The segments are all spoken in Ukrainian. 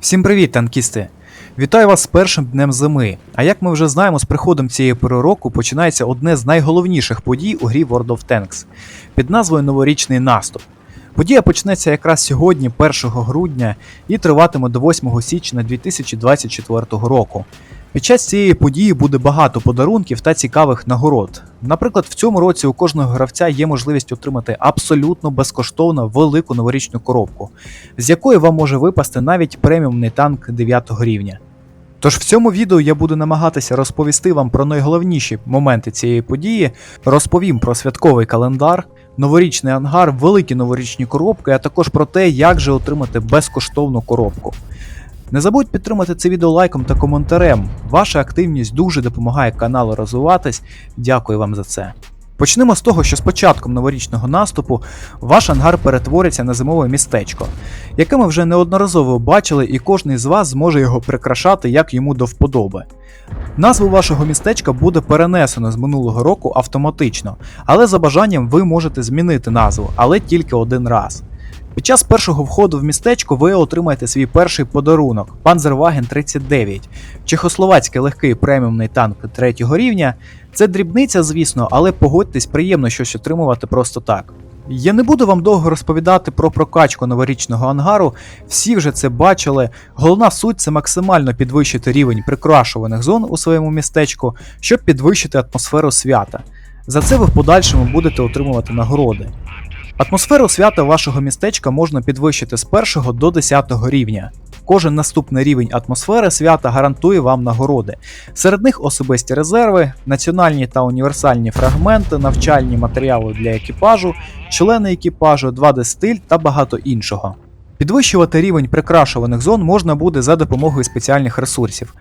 Всім привіт, танкісти! Вітаю вас з першим днем зими. А як ми вже знаємо, з приходом цієї пори року починається одне з найголовніших подій у грі World of Tanks під назвою Новорічний наступ. Подія почнеться якраз сьогодні, 1 грудня, і триватиме до 8 січня 2024 року. Під час цієї події буде багато подарунків та цікавих нагород. Наприклад, в цьому році у кожного гравця є можливість отримати абсолютно безкоштовно велику новорічну коробку, з якої вам може випасти навіть преміумний танк 9 рівня. Тож в цьому відео я буду намагатися розповісти вам про найголовніші моменти цієї події, розповім про святковий календар, новорічний ангар, великі новорічні коробки, а також про те, як же отримати безкоштовну коробку. Не забудь підтримати це відео лайком та коментарем. Ваша активність дуже допомагає каналу розвиватись. Дякую вам за це. Почнемо з того, що з початком новорічного наступу ваш ангар перетвориться на зимове містечко, яке ми вже неодноразово бачили, і кожен з вас зможе його прикрашати як йому до вподоби. Назву вашого містечка буде перенесено з минулого року автоматично, але за бажанням ви можете змінити назву, але тільки один раз. Під час першого входу в містечко ви отримаєте свій перший подарунок Panzerwagen 39, чехословацький легкий преміумний танк третього рівня. Це дрібниця, звісно, але погодьтесь, приємно щось отримувати просто так. Я не буду вам довго розповідати про прокачку новорічного ангару, всі вже це бачили. Головна суть це максимально підвищити рівень прикрашуваних зон у своєму містечку, щоб підвищити атмосферу свята. За це ви в подальшому будете отримувати нагороди. Атмосферу свята вашого містечка можна підвищити з 1 до 10 рівня. Кожен наступний рівень атмосфери свята гарантує вам нагороди. Серед них особисті резерви, національні та універсальні фрагменти, навчальні матеріали для екіпажу, члени екіпажу, 2D-стиль та багато іншого. Підвищувати рівень прикрашуваних зон можна буде за допомогою спеціальних ресурсів: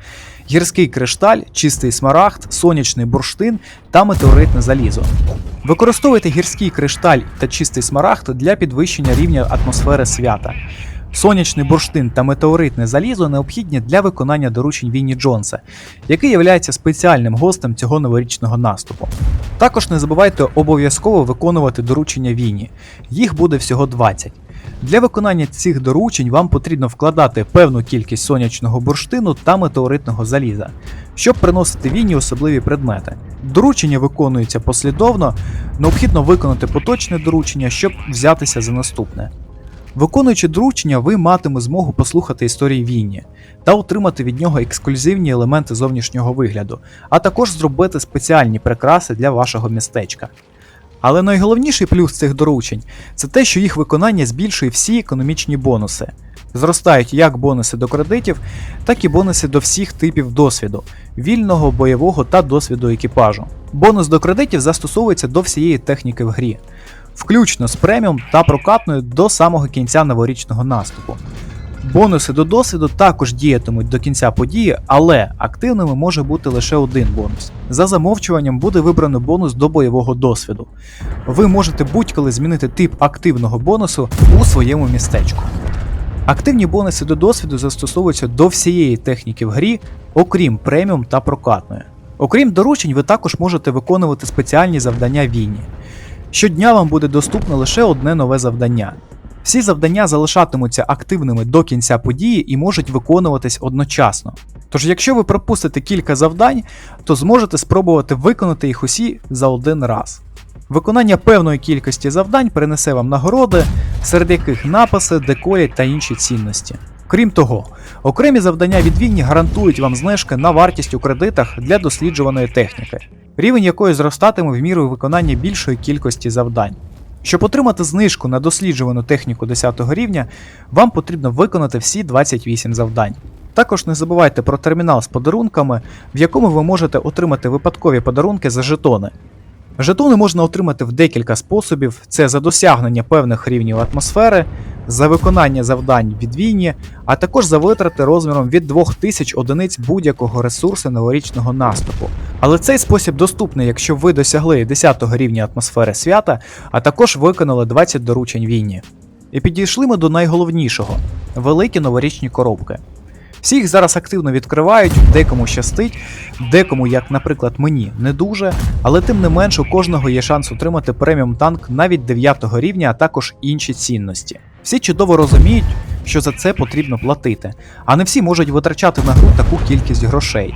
гірський кришталь, чистий смарагд, сонячний бурштин та метеоритне залізо. Використовуйте гірський кришталь та чистий смарагд для підвищення рівня атмосфери свята. Сонячний бурштин та метеоритне залізо необхідні для виконання доручень Вінні Джонса, який є спеціальним гостем цього новорічного наступу. Також не забувайте обов'язково виконувати доручення Вінні. Їх буде всього 20. Для виконання цих доручень вам потрібно вкладати певну кількість сонячного бурштину та метеоритного заліза, щоб приносити війні особливі предмети. Доручення виконуються послідовно, необхідно виконати поточне доручення, щоб взятися за наступне. Виконуючи доручення, ви матиме змогу послухати історії Вінні та отримати від нього ексклюзивні елементи зовнішнього вигляду, а також зробити спеціальні прикраси для вашого містечка. Але найголовніший плюс цих доручень це те, що їх виконання збільшує всі економічні бонуси. Зростають як бонуси до кредитів, так і бонуси до всіх типів досвіду вільного, бойового та досвіду екіпажу. Бонус до кредитів застосовується до всієї техніки в грі, включно з преміум та прокатною до самого кінця новорічного наступу. Бонуси до досвіду також діятимуть до кінця події, але активними може бути лише один бонус. За замовчуванням буде вибрано бонус до бойового досвіду. Ви можете будь-коли змінити тип активного бонусу у своєму містечку. Активні бонуси до досвіду застосовуються до всієї техніки в грі, окрім преміум та прокатної. Окрім доручень, ви також можете виконувати спеціальні завдання війні. Щодня вам буде доступно лише одне нове завдання. Всі завдання залишатимуться активними до кінця події і можуть виконуватись одночасно. Тож, якщо ви пропустите кілька завдань, то зможете спробувати виконати їх усі за один раз. Виконання певної кількості завдань принесе вам нагороди, серед яких написи, деколі та інші цінності. Крім того, окремі завдання від Вінні гарантують вам знижки на вартість у кредитах для досліджуваної техніки, рівень якої зростатиме в міру виконання більшої кількості завдань. Щоб отримати знижку на досліджувану техніку 10 рівня, вам потрібно виконати всі 28 завдань. Також не забувайте про термінал з подарунками, в якому ви можете отримати випадкові подарунки за жетони. Жетони можна отримати в декілька способів: це за досягнення певних рівнів атмосфери, за виконання завдань від війні, а також за витрати розміром від 2000 одиниць будь-якого ресурсу новорічного наступу. Але цей спосіб доступний, якщо ви досягли 10 рівня атмосфери свята, а також виконали 20 доручень війні. І підійшли ми до найголовнішого великі новорічні коробки. Всі їх зараз активно відкривають, декому щастить, декому, як, наприклад, мені, не дуже, але тим не менш у кожного є шанс отримати преміум танк навіть 9 рівня, а також інші цінності. Всі чудово розуміють, що за це потрібно платити, а не всі можуть витрачати на гру таку кількість грошей.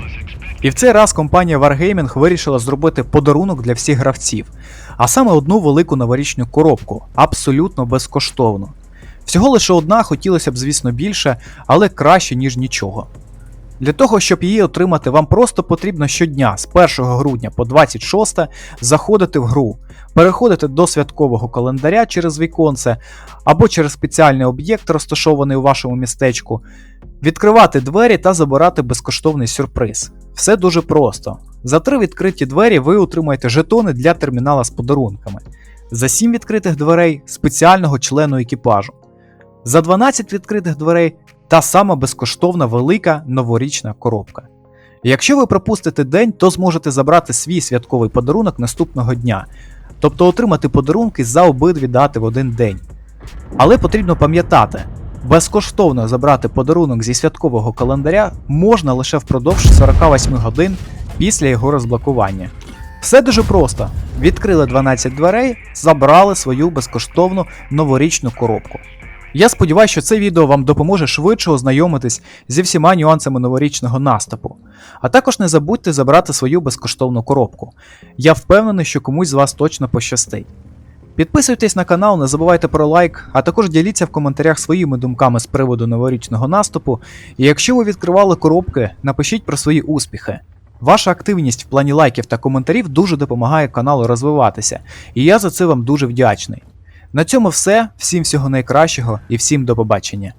І в цей раз компанія Wargaming вирішила зробити подарунок для всіх гравців, а саме одну велику новорічну коробку, абсолютно безкоштовно. Всього лише одна, хотілося б, звісно, більше, але краще, ніж нічого. Для того, щоб її отримати, вам просто потрібно щодня з 1 грудня по 26 заходити в гру, переходити до святкового календаря через віконце або через спеціальний об'єкт, розташований у вашому містечку, відкривати двері та забирати безкоштовний сюрприз. Все дуже просто. За три відкриті двері ви отримаєте жетони для термінала з подарунками. За 7 відкритих дверей спеціального члену екіпажу. За 12 відкритих дверей та сама безкоштовна велика новорічна коробка. Якщо ви пропустите день, то зможете забрати свій святковий подарунок наступного дня, тобто отримати подарунки за обидві дати в один день. Але потрібно пам'ятати, безкоштовно забрати подарунок зі святкового календаря можна лише впродовж 48 годин після його розблокування. Все дуже просто. Відкрили 12 дверей, забрали свою безкоштовну новорічну коробку. Я сподіваюся, що це відео вам допоможе швидше ознайомитись зі всіма нюансами новорічного наступу. А також не забудьте забрати свою безкоштовну коробку. Я впевнений, що комусь з вас точно пощастить. Підписуйтесь на канал, не забувайте про лайк, а також діліться в коментарях своїми думками з приводу новорічного наступу. І якщо ви відкривали коробки, напишіть про свої успіхи. Ваша активність в плані лайків та коментарів дуже допомагає каналу розвиватися, і я за це вам дуже вдячний. На цьому все. Всім всього найкращого і всім до побачення.